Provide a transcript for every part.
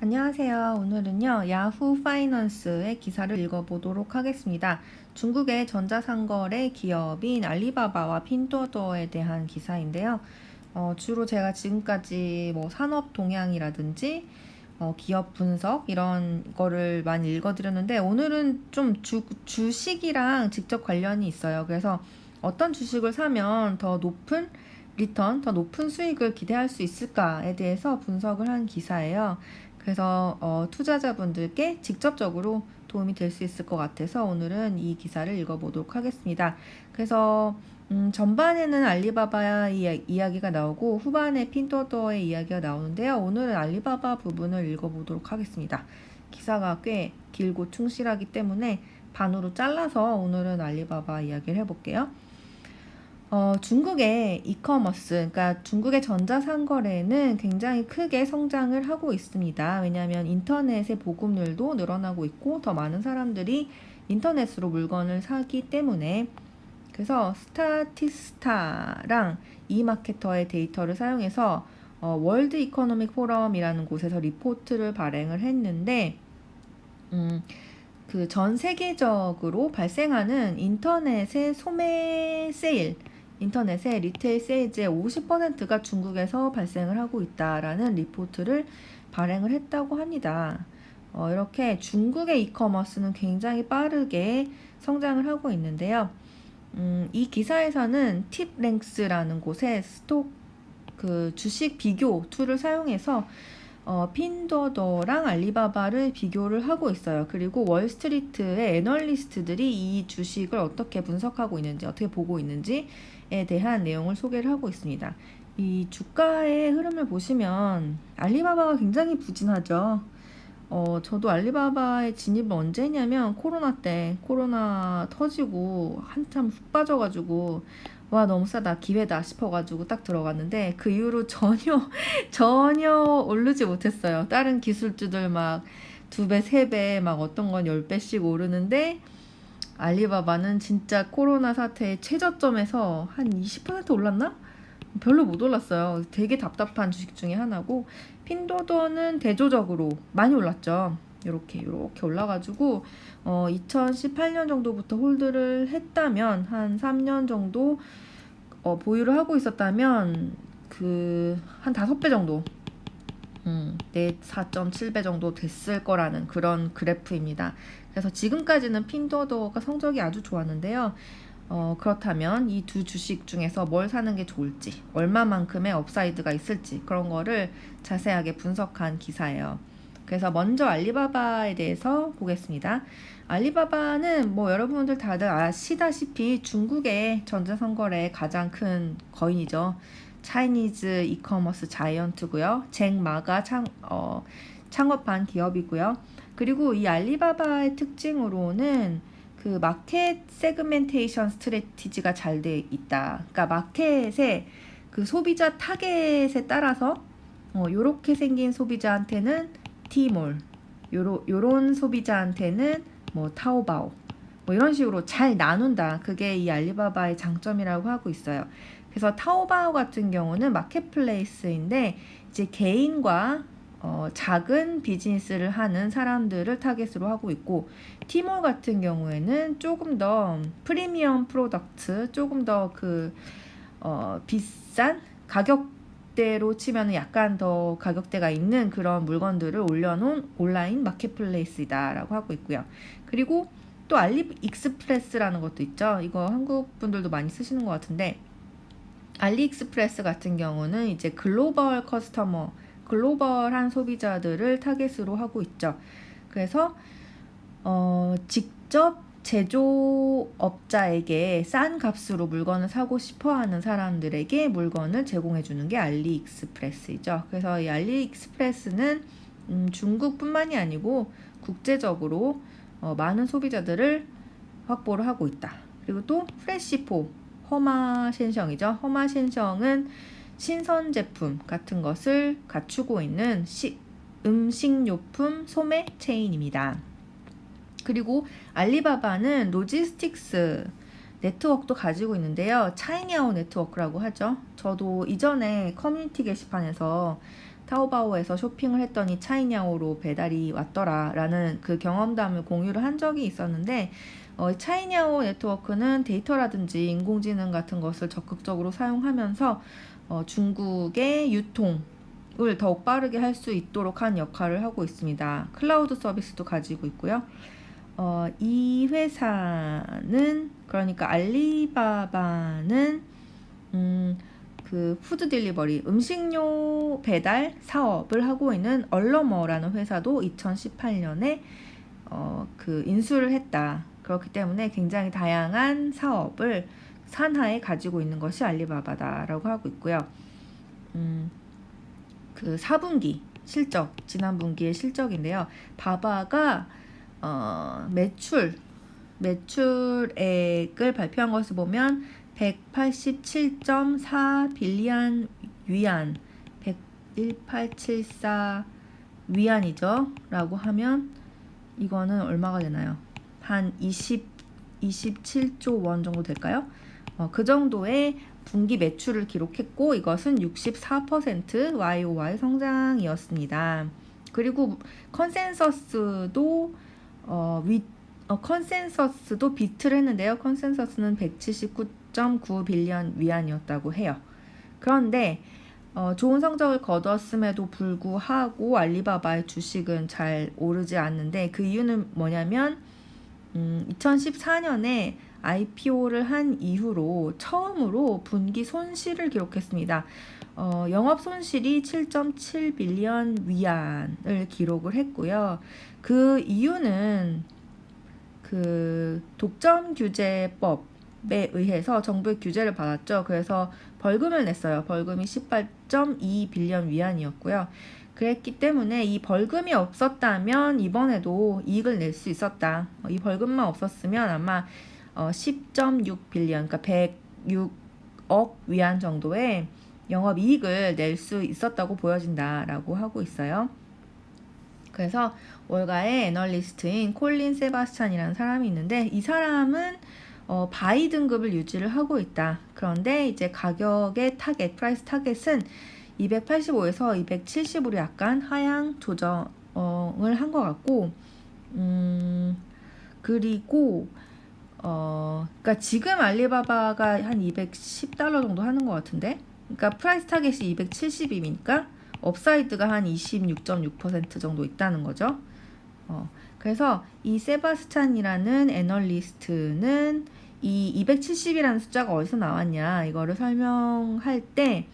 안녕하세요. 오늘은요, 야후 파이낸스의 기사를 읽어보도록 하겠습니다. 중국의 전자상거래 기업인 알리바바와 핀두어더에 대한 기사인데요. 어, 주로 제가 지금까지 뭐 산업 동향이라든지 어, 기업 분석 이런 거를 많이 읽어드렸는데 오늘은 좀 주, 주식이랑 직접 관련이 있어요. 그래서 어떤 주식을 사면 더 높은 리턴, 더 높은 수익을 기대할 수 있을까에 대해서 분석을 한 기사예요. 그래서 어, 투자자분들께 직접적으로 도움이 될 수 있을 것 같아서 오늘은 이 기사를 읽어보도록 하겠습니다. 그래서 음, 전반에는 알리바바 이 이야기가 나오고 후반에 핀도더의 이야기가 나오는데요. 오늘은 알리바바 부분을 읽어보도록 하겠습니다. 기사가 꽤 길고 충실하기 때문에 반으로 잘라서 오늘은 알리바바 이야기를 해볼게요. 어, 중국의 이커머스, 그러니까 중국의 전자상거래는 굉장히 크게 성장을 하고 있습니다. 왜냐하면 인터넷의 보급률도 늘어나고 있고 더 많은 사람들이 인터넷으로 물건을 사기 때문에 그래서 스타티스타랑 이마케터의 데이터를 사용해서 어, 월드 이코노믹 포럼이라는 곳에서 리포트를 발행을 했는데 음, 그 전 세계적으로 발생하는 인터넷의 소매 세일 인터넷의 리테일 세일즈의 50%가 중국에서 발생을 하고 있다라는 리포트를 발행을 했다고 합니다. 어, 이렇게 중국의 이커머스는 굉장히 빠르게 성장을 하고 있는데요. 음, 이 기사에서는 팁랭스라는 곳에 스톡 그 주식 비교 툴을 사용해서 어, 핀더더랑 알리바바를 비교를 하고 있어요. 그리고 월스트리트의 애널리스트들이 이 주식을 어떻게 분석하고 있는지, 어떻게 보고 있는지에 대한 내용을 소개를 하고 있습니다. 이 주가의 흐름을 보시면 알리바바가 굉장히 부진하죠. 어, 저도 알리바바에 진입을 언제 했냐면 코로나 때 코로나 터지고 한참 훅 빠져가지고 와 너무 싸다 기회다 싶어가지고 딱 들어갔는데 그 이후로 전혀 전혀 오르지 못했어요. 다른 기술주들 막 두 배, 세 배, 막 어떤 건 열 배씩 오르는데 알리바바는 진짜 코로나 사태의 최저점에서 한 20% 올랐나? 별로 못 올랐어요. 되게 답답한 주식 중에 하나고 핀도더는 대조적으로 많이 올랐죠. 이렇게 이렇게 올라가지고 어 2018년 정도부터 홀드를 했다면 한 3년 정도 어 보유를 하고 있었다면 그한 다섯 배 정도 음, 내 4.7배 정도 됐을 거라는 그런 그래프입니다. 그래서 지금까지는 핀도더가 성적이 아주 좋았는데요. 어, 그렇다면 이 두 주식 중에서 뭘 사는 게 좋을지, 얼마만큼의 업사이드가 있을지 그런 거를 자세하게 분석한 기사예요. 그래서 먼저 알리바바에 대해서 보겠습니다. 알리바바는 뭐 여러분들 다들 아시다시피 중국의 전자선거래 가장 큰 거인이죠. 차이니즈 이커머스 자이언트고요. 잭 마가 창, 어, 창업한 기업이고요. 그리고 이 알리바바의 특징으로는 그 마켓 세그멘테이션 스트레티지가 잘 돼 있다. 그러니까 마켓의 그 소비자 타겟에 따라서 어, 요렇게 생긴 소비자한테는 티몰, 요로, 요런 소비자한테는 뭐 타오바오, 뭐 이런 식으로 잘 나눈다. 그게 이 알리바바의 장점이라고 하고 있어요. 그래서 타오바오 같은 경우는 마켓플레이스인데 이제 개인과 어, 작은 비즈니스를 하는 사람들을 타겟으로 하고 있고 티몰 같은 경우에는 조금 더 프리미엄 프로덕트, 조금 더그 어, 비싼 가격 대로 치면 약간 더 가격대가 있는 그런 물건들을 올려놓은 온라인 마켓플레이스다라고 하고 있고요. 그리고 또 알리 익스프레스라는 것도 있죠. 이거 한국 분들도 많이 쓰시는 것 같은데 알리익스프레스 같은 경우는 이제 글로벌 커스터머 글로벌한 소비자들을 타겟으로 하고 있죠. 그래서 어, 직접 제조업자에게 싼 값으로 물건을 사고 싶어 하는 사람들에게 물건을 제공해 주는 게 알리익스프레스이죠. 그래서 이 알리익스프레스는 음, 중국뿐만이 아니고 국제적으로 어, 많은 소비자들을 확보를 하고 있다. 그리고 또 프레시포, 허마신성이죠. 허마신성은 신선 제품 같은 것을 갖추고 있는 시, 음식료품 소매 체인입니다. 그리고 알리바바는 로지스틱스 네트워크도 가지고 있는데요. 차이니아오 네트워크라고 하죠. 저도 이전에 커뮤니티 게시판에서 타오바오에서 쇼핑을 했더니 차이냐오로 배달이 왔더라라는 그 경험담을 공유를 한 적이 있었는데 어, 차이냐오 네트워크는 데이터라든지 인공지능 같은 것을 적극적으로 사용하면서 어, 중국의 유통을 더욱 빠르게 할 수 있도록 한 역할을 하고 있습니다. 클라우드 서비스도 가지고 있고요. 어, 이 회사는 그러니까 알리바바는 음, 그 푸드 딜리버리 음식료 배달 사업을 하고 있는 얼러머라는 회사도 2018년에 어, 그 인수를 했다. 그렇기 때문에 굉장히 다양한 사업을 산하에 가지고 있는 것이 알리바바다라고 하고 있고요. 음, 그 4분기 실적 지난 분기의 실적인데요. 바바가 어, 매출 매출액을 발표한 것을 보면 187.4 빌리안 위안 11874 위안이죠. 라고 하면 이거는 얼마가 되나요? 한 20, 27조 원 정도 될까요? 어, 그 정도의 분기 매출을 기록했고 이것은 64% YOY 성장이었습니다. 그리고 컨센서스도 어, 위, 어, 컨센서스도 비트를 했는데요. 컨센서스는 179.9 빌리언 위안이었다고 해요. 그런데 어, 좋은 성적을 거뒀음에도 불구하고 알리바바의 주식은 잘 오르지 않는데 그 이유는 뭐냐면 음, 2014년에 IPO를 한 이후로 처음으로 분기 손실을 기록했습니다. 어, 영업 손실이 7.7 빌리언 위안을 기록을 했고요. 그 이유는 그 독점 규제법에 의해서 정부의 규제를 받았죠. 그래서 벌금을 냈어요. 벌금이 18.2 빌리언 위안이었고요. 그랬기 때문에 이 벌금이 없었다면 이번에도 이익을 낼 수 있었다. 어, 이 벌금만 없었으면 아마 어, 10.6 빌리언, 그러니까 106억 위안 정도의 영업 이익을 낼 수 있었다고 보여진다라고 하고 있어요. 그래서 월가의 애널리스트인 콜린 세바스찬이라는 사람이 있는데 이 사람은 어, 바이 등급을 유지를 하고 있다. 그런데 이제 가격의 타겟, 프라이스 타겟은 285에서 270으로 약간 하향 조정을 한 것 같고, 음, 그리고, 어, 그니까 지금 알리바바가 한 210달러 정도 하는 것 같은데, 그러니까 프라이스 타겟이 270이니까 업사이드가 한 26.6% 정도 있다는 거죠. 어, 그래서 이 세바스찬이라는 애널리스트는 이 270이라는 숫자가 어디서 나왔냐 이거를 설명할 때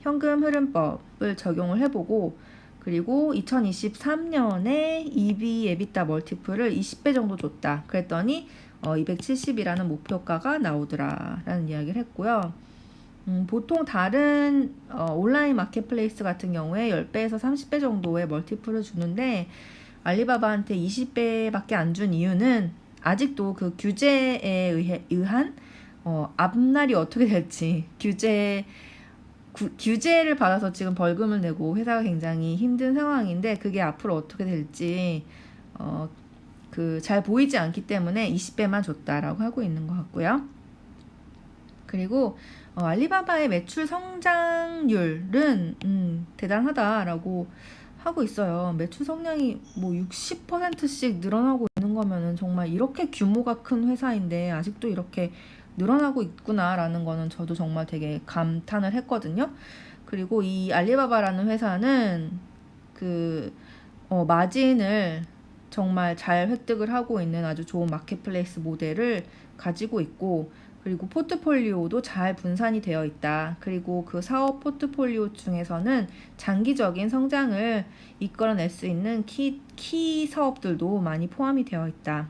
현금 흐름법을 적용을 해보고 그리고 2023년에 EV 에비타 멀티플을 20배 정도 줬다. 그랬더니 어, 270이라는 목표가가 나오더라라는 이야기를 했고요. 음, 보통 다른 어, 온라인 마켓플레이스 같은 경우에 10배에서 30배 정도의 멀티플을 주는데 알리바바한테 20배밖에 안 준 이유는 아직도 그 규제에 의해, 의한 어, 앞날이 어떻게 될지 규제 구, 규제를 받아서 지금 벌금을 내고 회사가 굉장히 힘든 상황인데 그게 앞으로 어떻게 될지 어, 그 잘 보이지 않기 때문에 20배만 줬다라고 하고 있는 것 같고요. 그리고 어, 알리바바의 매출 성장률은 음, 대단하다라고 하고 있어요. 매출 성량이 뭐 60%씩 늘어나고 있는 거면은 정말 이렇게 규모가 큰 회사인데 아직도 이렇게 늘어나고 있구나라는 거는 저도 정말 되게 감탄을 했거든요. 그리고 이 알리바바라는 회사는 그 어, 마진을 정말 잘 획득을 하고 있는 아주 좋은 마켓플레이스 모델을 가지고 있고 그리고 포트폴리오도 잘 분산이 되어 있다. 그리고 그 사업 포트폴리오 중에서는 장기적인 성장을 이끌어낼 수 있는 키, 키 사업들도 많이 포함이 되어 있다.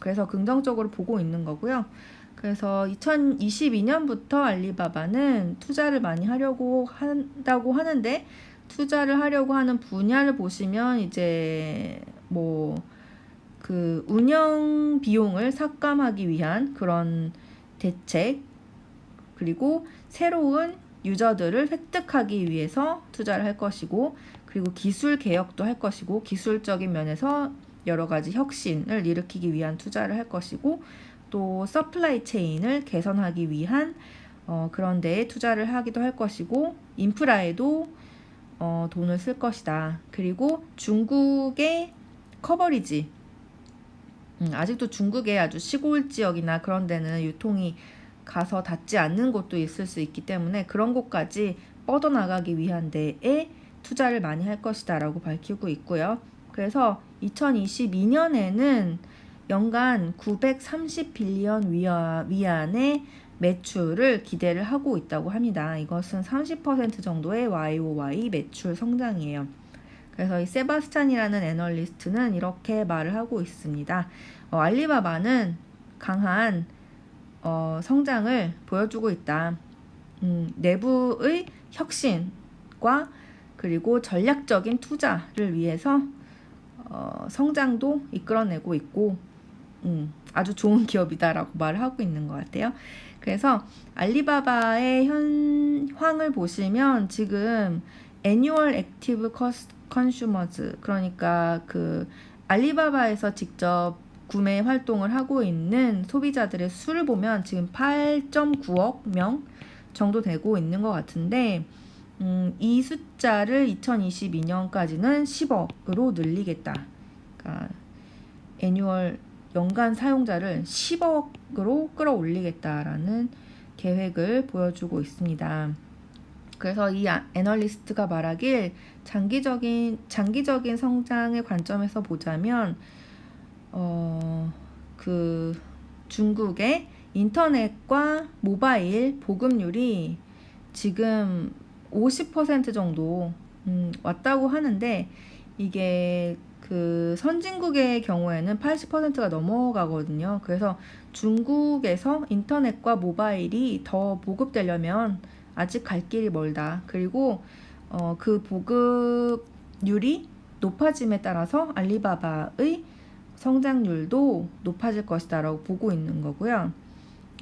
그래서 긍정적으로 보고 있는 거고요. 그래서 2022년부터 알리바바는 투자를 많이 하려고 한다고 하는데 투자를 하려고 하는 분야를 보시면 이제 뭐 그 운영 비용을 삭감하기 위한 그런 대책 그리고 새로운 유저들을 획득하기 위해서 투자를 할 것이고 그리고 기술 개혁도 할 것이고 기술적인 면에서 여러 가지 혁신을 일으키기 위한 투자를 할 것이고 또 서플라이 체인을 개선하기 위한 어, 그런 데에 투자를 하기도 할 것이고 인프라에도 어, 돈을 쓸 것이다. 그리고 중국의 커버리지. 음, 아직도 중국의 아주 시골 지역이나 그런 데는 유통이 가서 닿지 않는 곳도 있을 수 있기 때문에 그런 곳까지 뻗어나가기 위한 데에 투자를 많이 할 것이다 라고 밝히고 있고요. 그래서 2022년에는 연간 930빌리언 위안의 매출을 기대를 하고 있다고 합니다. 이것은 30% 정도의 YOY 매출 성장이에요. 그래서 이 세바스찬이라는 애널리스트는 이렇게 말을 하고 있습니다. 어, 알리바바는 강한 어, 성장을 보여주고 있다. 음, 내부의 혁신과 그리고 전략적인 투자를 위해서 어, 성장도 이끌어내고 있고 음, 아주 좋은 기업이다라고 말을 하고 있는 것 같아요. 그래서 알리바바의 현황을 보시면 지금 Consumers 그러니까 그 알리바바에서 직접 구매 활동을 하고 있는 소비자들의 수를 보면 지금 8.9억 명 정도 되고 있는 것 같은데 음, 이 숫자를 2022년까지는 10억으로 늘리겠다. 그러니까 애뉴얼 연간 사용자를 10억으로 끌어올리겠다라는 계획을 보여주고 있습니다. 그래서 이 아- 애널리스트가 말하길 장기적인 장기적인 성장의 관점에서 보자면 어 그 중국의 인터넷과 모바일 보급률이 지금 50% 정도 음, 왔다고 하는데 이게 그 선진국의 경우에는 80%가 넘어가거든요. 그래서 중국에서 인터넷과 모바일이 더 보급되려면 아직 갈 길이 멀다. 그리고 어, 그 보급률이 높아짐에 따라서 알리바바의 성장률도 높아질 것이다라고 보고 있는 거고요.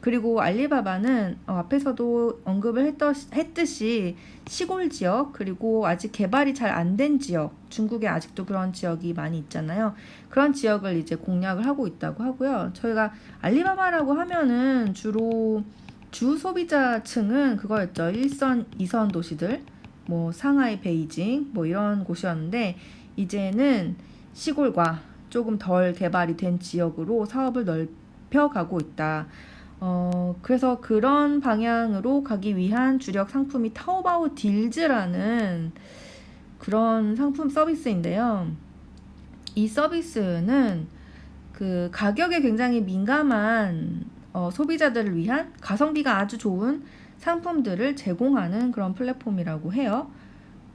그리고 알리바바는 어, 앞에서도 언급을 했듯, 했듯이 시골 지역 그리고 아직 개발이 잘 안 된 지역 중국에 아직도 그런 지역이 많이 있잖아요. 그런 지역을 이제 공략을 하고 있다고 하고요. 저희가 알리바바라고 하면은 주로 주 소비자층은 그거였죠. 1선, 2선 도시들 뭐 상하이, 베이징 뭐 이런 곳이었는데 이제는 시골과 조금 덜 개발이 된 지역으로 사업을 넓혀가고 있다. 어, 그래서 그런 방향으로 가기 위한 주력 상품이 타오바오 딜즈라는 그런 상품 서비스인데요. 이 서비스는 그 가격에 굉장히 민감한 어, 소비자들을 위한 가성비가 아주 좋은 상품들을 제공하는 그런 플랫폼이라고 해요.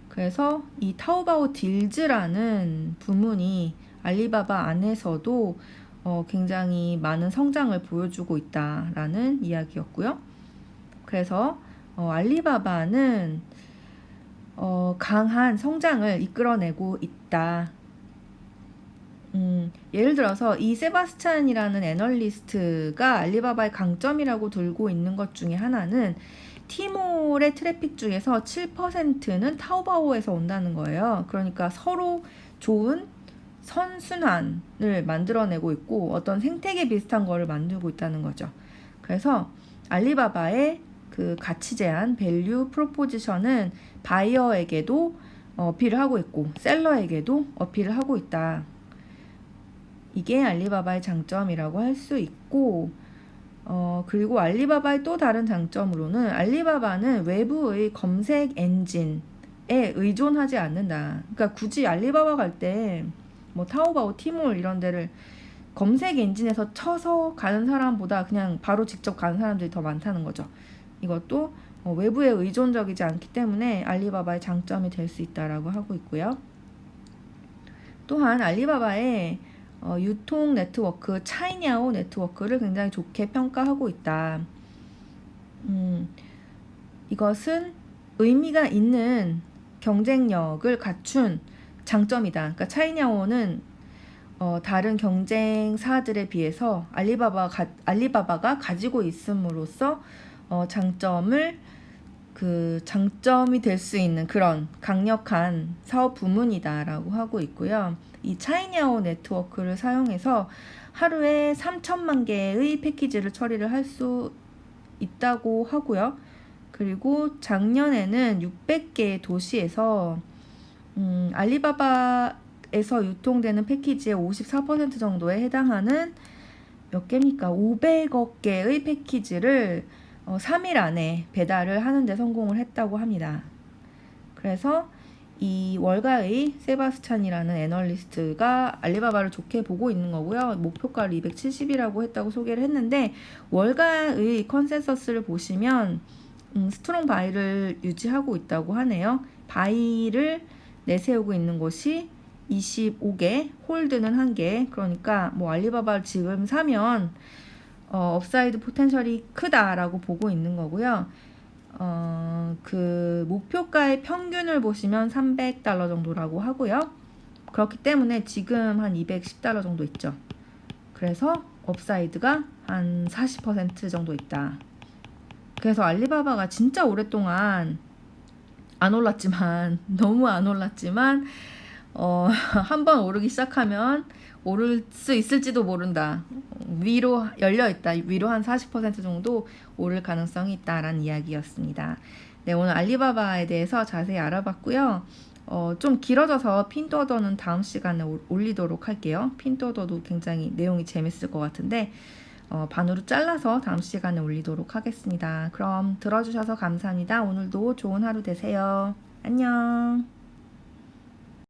그래서 이 타오바오 딜즈라는 부문이 알리바바 안에서도 어, 굉장히 많은 성장을 보여주고 있다라는 이야기였고요. 그래서 어, 알리바바는 어, 강한 성장을 이끌어내고 있다. 음, 예를 들어서 이 세바스찬이라는 애널리스트가 알리바바의 강점이라고 들고 있는 것 중에 하나는 티몰의 트래픽 중에서 7%는 타오바오에서 온다는 거예요. 그러니까 서로 좋은 선순환을 만들어내고 있고 어떤 생태계 비슷한 거를 만들고 있다는 거죠. 그래서 알리바바의 그 가치 제한 밸류 프로포지션은 바이어에게도 어필을 하고 있고 셀러에게도 어필을 하고 있다. 이게 알리바바의 장점이라고 할 수 있고 어, 그리고 알리바바의 또 다른 장점으로는 알리바바는 외부의 검색 엔진에 의존하지 않는다. 그러니까 굳이 알리바바 갈 때 뭐 타오바오, 티몰 이런 데를 검색 엔진에서 쳐서 가는 사람보다 그냥 바로 직접 가는 사람들이 더 많다는 거죠. 이것도 어, 외부에 의존적이지 않기 때문에 알리바바의 장점이 될 수 있다라고 하고 있고요. 또한 알리바바의 어, 유통 네트워크 차이냐오 네트워크를 굉장히 좋게 평가하고 있다. 음, 이것은 의미가 있는 경쟁력을 갖춘 장점이다. 그러니까 차이냐오는 어, 다른 경쟁사들에 비해서 알리바바 가, 알리바바가 가지고 있음으로써 어, 장점을 그 장점이 될 수 있는 그런 강력한 사업 부문이다라고 하고 있고요. 이 차이냐오 네트워크를 사용해서 하루에 3천만 개의 패키지를 처리를 할 수 있다고 하고요. 그리고 작년에는 600개의 도시에서 음, 알리바바에서 유통되는 패키지의 54% 정도에 해당하는 몇 개입니까? 500억 개의 패키지를 어, 3일 안에 배달을 하는데 성공을 했다고 합니다. 그래서 이 월가의 세바스찬이라는 애널리스트가 알리바바를 좋게 보고 있는 거고요. 목표가를 270이라고 했다고 소개를 했는데 월가의 컨센서스를 보시면 음, 스트롱 바이를 유지하고 있다고 하네요. 바이를 내세우고 있는 곳이 25개, 홀드는 1개. 그러니까 뭐 알리바바를 지금 사면 어, 업사이드 포텐셜이 크다라고 보고 있는 거고요. 어, 그 목표가의 평균을 보시면 300달러 정도라고 하고요. 그렇기 때문에 지금 한 210달러 정도 있죠. 그래서 업사이드가 한 40% 정도 있다. 그래서 알리바바가 진짜 오랫동안 안 올랐지만 너무 안 올랐지만 어, 한번 오르기 시작하면 오를 수 있을지도 모른다. 위로 열려 있다. 위로 한 40% 정도 오를 가능성이 있다라는 이야기였습니다. 네, 오늘 알리바바에 대해서 자세히 알아봤고요. 어, 좀 길어져서 핀도어더는 다음 시간에 올- 올리도록 할게요. 핀도어더도 굉장히 내용이 재밌을 것 같은데 어, 반으로 잘라서 다음 시간에 올리도록 하겠습니다. 그럼 들어주셔서 감사합니다. 오늘도 좋은 하루 되세요. 안녕.